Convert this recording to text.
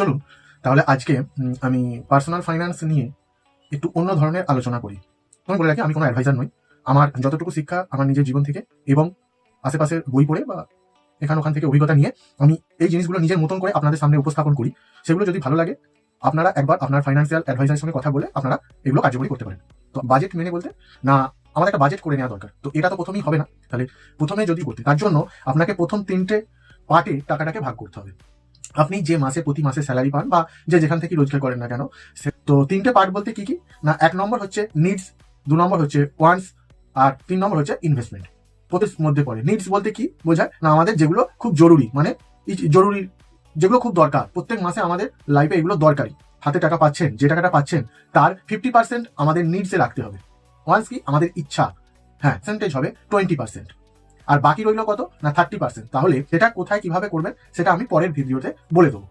চলুন, তাহলে আজকে আমি পার্সোনাল ফাইন্যান্স নিয়ে একটু অন্য ধরনের আলোচনা করি। তুমি বলে রাখি, আমি কোনো অ্যাডভাইজার নই। আমার যতটুকু শিক্ষা আমার নিজের জীবন থেকে এবং আশেপাশের বই পড়ে বা এখান ওখান থেকে অভিজ্ঞতা নিয়ে, আমি এই জিনিসগুলো নিজের মতন করে আপনাদের সামনে উপস্থাপন করি। সেগুলো যদি ভালো লাগে, আপনারা একবার আপনার ফাইন্যান্সিয়াল অ্যাডভাইজারের সঙ্গে কথা বলে আপনারা এগুলো কার্যকরী করতে পারেন। তো বাজেট মেনে বলতে, না আমাদের একটা বাজেট করে নেওয়া দরকার। তো এটা তো প্রথমেই হবে না। তাহলে প্রথমে যদি করতে তার জন্য আপনাকে প্রথম তিনটে পার্টে টাকাটাকে ভাগ করতে হবে। আপনি যে মাসে, প্রতি মাসে স্যালারি পান বা যে যেখান থেকে রোজগার করেন না কেন তো তিনটে পার্ট বলতে কি কি? না, এক নম্বর হচ্ছে নিডস দু নম্বর হচ্ছে ওয়ান্স আর তিন নম্বর হচ্ছে ইনভেস্টমেন্ট প্রতির মধ্যে পড়ে। নিডস বলতে কি বোঝায়? না, আমাদের যেগুলো খুব জরুরি মানে জরুরি যেগুলো খুব দরকার। প্রত্যেক মাসে আমাদের লাইফে এগুলো দরকারি হাতে টাকা পাচ্ছেন, যে টাকাটা পাচ্ছেন, তার ফিফটি পার্সেন্ট আমাদের নিডসে রাখতে হবে। ওয়ান্স কি? আমাদের ইচ্ছা। হ্যাঁ পার্সেন্টেজ হবে টোয়েন্টি পার্সেন্ট আর বাকি রইল কত? না থার্টি পার্সেন্ট তাহলে সেটা কোথায় কীভাবে করবেন, সেটা আমি পরের ভিডিওতে বলে দেবো।